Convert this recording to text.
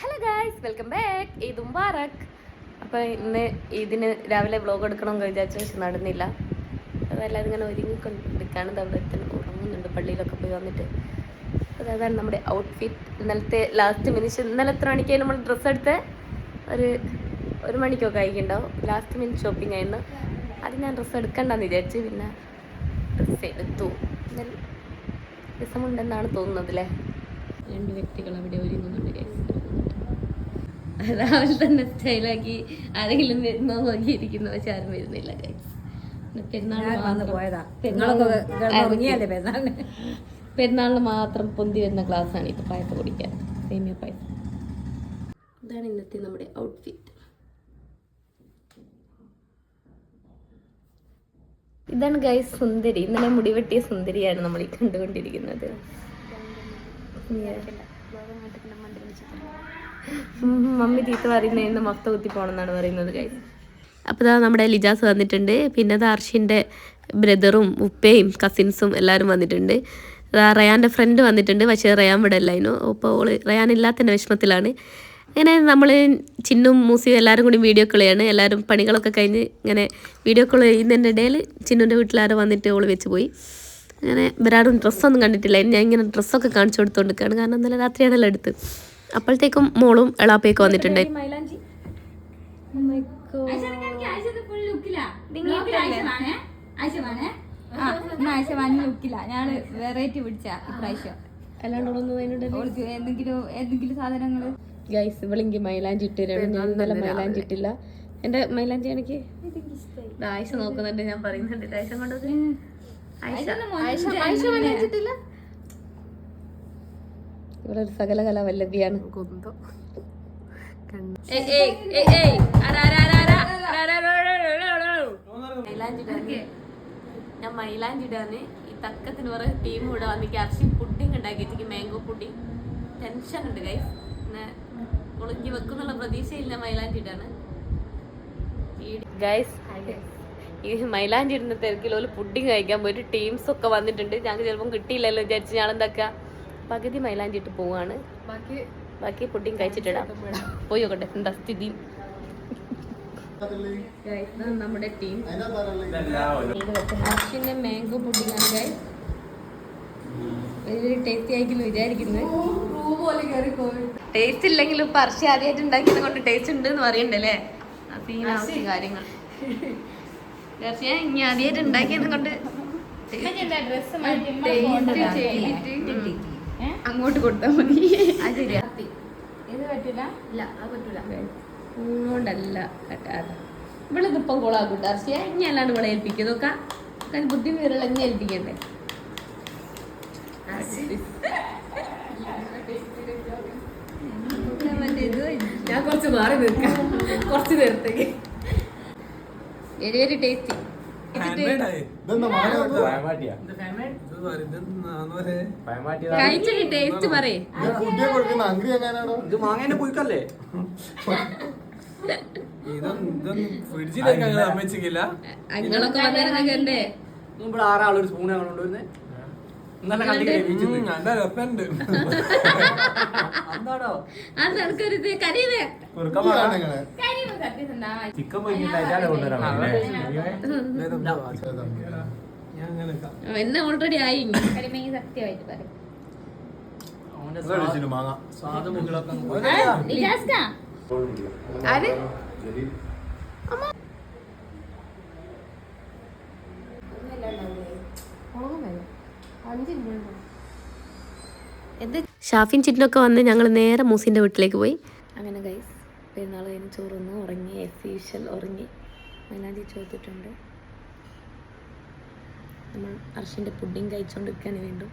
Hello guys welcome back Eid Mubarak അപ്പോൾ ഇന്ന് ഇതിന് രാവിലെ വ്ലോഗ് എടുക്കണമെന്ന് വിചാരിച്ചു പക്ഷെ നടന്നില്ല. അതെല്ലാം ഇങ്ങനെ ഒരുങ്ങിക്കൊണ്ടിരിക്കുകയാണ്. അവിടെ ഉറങ്ങുന്നുണ്ട്. പള്ളിയിലൊക്കെ പോയി വന്നിട്ട്. അതാണ് നമ്മുടെ ഔട്ട്ഫിറ്റ് ഇന്നലത്തെ ലാസ്റ്റ് മിനിറ്റ് ഇന്നലെ എത്ര മണിക്കായി നമ്മൾ ഡ്രസ്സ് എടുത്ത്? ഒരു ഒരു മണിക്കൊക്കെ ആയിക്കുണ്ടാവും. ലാസ്റ്റ് മിനിറ്റ് ഷോപ്പിംഗ് ആയിരുന്നു. അത് ഞാൻ ഡ്രസ്സ് എടുക്കണ്ടെന്ന് വിചാരിച്ചു പിന്നെ ഡ്രസ്സ് എടുത്തു. ഇന്നലെ രസമുണ്ടെന്നാണ് തോന്നുന്നത് അല്ലേ? രണ്ട് വ്യക്തികൾ അവിടെ ഒരുങ്ങുന്നുണ്ട്. രാവിലെ തന്നെ സ്റ്റൈലാക്കി ആരെങ്കിലും വരുന്നോ നോക്കിയിരിക്കുന്നു. പക്ഷെ ആരും വരുന്നില്ല പെരുന്നാളിന്? പെരുന്നാളിന് മാത്രം പൊന്തി വരുന്ന ക്ലാസ്സാണ് ഇത് പായസം കുടിക്കാൻ. സേമിയ പായസം. ഇതാണ് ഇന്നത്തെ നമ്മുടെ ഔട്ട്ഫിറ്റ് ഇതാണ് ഗൈസ് സുന്ദരി. ഇന്നലെ മുടിവെട്ടിയ സുന്ദരിയാണ് നമ്മൾ ഈ കണ്ടുകൊണ്ടിരിക്കുന്നത്. മമ്മി തീത്ത പറയുന്നതിന് മൊത്ത കുത്തി പോണെന്നാണ് പറയുന്നത് ഗൈസ് അപ്പോൾ ഇതാ നമ്മുടെ ലിജാസ് വന്നിട്ടുണ്ട്. പിന്നെ ദാർഷിന്റെ ബ്രദറും ഉപ്പയും കസിൻസും എല്ലാവരും വന്നിട്ടുണ്ട്. റയാന്റെ ഫ്രണ്ട് വന്നിട്ടുണ്ട് പക്ഷേ റയാൻ ഇവിടെ അല്ലായിരുന്നു അപ്പോൾ ഓൾ റയാൻ ഇല്ലാത്തതിന്റെ വിഷമത്തിലാണ്. അങ്ങനെ നമ്മൾ ചിന്നും മൂസിയും എല്ലാവരും കൂടി വീഡിയോ കളിയാണ് എല്ലാവരും പണികളൊക്കെ കഴിഞ്ഞ് ഇങ്ങനെ വീഡിയോ കോൾ ചെയ്യുന്നതിന്റെ ഇടയിൽ ചിന്നുന്റെ വീട്ടിലാരും വന്നിട്ട് ഓൾ വെച്ച് പോയി. അങ്ങനെ ഇവരാരും ഡ്രസ്സൊന്നും കണ്ടിട്ടില്ല. ഞാൻ ഇങ്ങനെ ഡ്രസ്സൊക്കെ കാണിച്ചു കൊടുത്തോണ്ടിരിക്കുകയാണ് കാരണം ഇന്നലെ രാത്രിയാണല്ലോ എടുത്ത്. അപ്പോഴത്തേക്കും മോളും എളാപ്പയൊക്കെ വന്നിട്ടുണ്ട്. ഞാൻ വെറൈറ്റി പിടിച്ച ഇപ്രാവശ്യം അല്ലാണ്ട് ഓൾക്ക് എന്തെങ്കിലും എന്തെങ്കിലും സാധനങ്ങൾ ഗൈസ് ഇവളെങ്കി മൈലാഞ്ചി ഇട്ടിരാണ് ഞാൻ ഇന്നലെ മൈലാഞ്ചി ഇട്ടില്ല എന്റെ മൈലാഞ്ചി എനിക്ക് ആയിഷ നോക്കുന്നുണ്ട്. ഞാൻ പറയുന്നുണ്ട്. ആയിഷ കൊണ്ടത്. ഇവിടെ ഒരു സകല കല വല്ലഭിയാണ് ഏയ്, ഏയ്, ഏയ്, ഏയ്. ആരാ, ആരാ, ആരാ, ആരാ? ആരാ, ആരാ, ആരാ, ആരാ, ആരാ, ആരാ. മൈലാഞ്ചി ഇടാന് ഞാൻ മൈലാൻഡ് ഇടാന് ഈ തക്കത്തിന് കുറെ ടീം ഇവിടെ വന്നിക്ക് അർഷി പുഡിങ് ഉണ്ടാക്കി വെച്ചിക്ക് മാംഗോ പുഡിങ് ടെൻഷൻ ഉണ്ട് കൈ പിന്നെ ഒളിഞ്ഞു വെക്കുന്നുള്ള പ്രതീക്ഷയില്ല മൈലാഞ്ചി ഇടാണ് ഗൈസ് ഈ മൈലാഞ്ചി ഇടുന്ന തിരക്കിൽ ഒരു പുഡിങ് കഴിക്കാൻ പോയിട്ട് ടീംസ് ഒക്കെ വന്നിട്ടുണ്ട്. ഞങ്ങൾക്ക് ചിലപ്പം കിട്ടിയില്ലല്ലോ വിചാരിച്ച് ഞാൻ എന്താക്കുക പകുതി മൈലാഞ്ചി ഇട്ട് പോവാണ്. ബാക്കി പുഡിങ് കഴിച്ചിട്ടിടാം. പോയി നോക്കട്ടെ എന്താ സ്ഥിതി? നമ്മുടെ ടീം. മാംഗോ പുഡിങ് ആണ് ഗൈസ് വലിയൊരു ടേസ്റ്റി ആയിരിക്കുന്നു വിചാരിക്കുന്നത് ടേസ്റ്റ് ഇല്ലെങ്കിലും ഇപ്പൊ അർഷി ആദ്യമായിട്ട് ഉണ്ടാക്കിയത് കൊണ്ട് ടേസ്റ്റ് ഉണ്ട് എന്ന് പറയണ്ടല്ലേ സീനാവശ്യ കാര്യങ്ങൾ. അർഷിയ ഇനി ആദ്യമായിട്ട് ഉണ്ടാക്കിയത് കൊണ്ട് taste ചെയ്തിട്ട് അങ്ങോട്ട് കൊടുത്താൽ മതി. അത് ഇത് പറ്റില്ല ഇല്ല അത് പറ്റൂല. കൊണ്ടല്ല കട്ടാതെ ഇവളിതിപ്പം കൊളാക്കൂട്ട. അർച്ചയ ഇനി അല്ലാണ്ട് ഇവിടെ ഏൽപ്പിക്കുക നോക്കാം. ബുദ്ധി വീരള ഇനി ഏൽപ്പിക്കണ്ടേ? ഞാൻ കുറച്ച് മാറി നിൽക്കാം. കുറച്ച് നേരത്തേക്ക്. എരിയൊരു ടേസ്റ്റി കഴിച്ചിട്ട് ടേസ്റ്റ് പറയേ ഇത് മാങ്ങേന്റെ പുഴുക്കല്ലേ? ഫ്രിഡ്ജിലേക്ക് അങ്ങനെ വന്നിരുന്നേ ഇവിടെ ആറാൾ ഒരു സ്പൂൺ ഞങ്ങൾ എന്നെ ഓൾറെഡി ആയി സത്യമായിട്ട് പറയും. സ്വാദമുകളൊക്കെ ആര്? എന്ത്? ഷാഫിൻ ചിറ്റിനൊക്കെ വന്ന് ഞങ്ങൾ നേരെ മൂസിന്റെ വീട്ടിലേക്ക് പോയി. അങ്ങനെ ഗൈസ് പെരുന്നാൾ കഴിഞ്ഞ് ചോറുന്നു ഉറങ്ങി എസ് യൂഷ്വൽ ഉറങ്ങി. മൈനാജി ചോദിച്ചിട്ടുണ്ട് നമ്മൾ അർഷിന്റെ പുഡിങ് കഴിച്ചുകൊണ്ടിരിക്കുകയാണ് വീണ്ടും.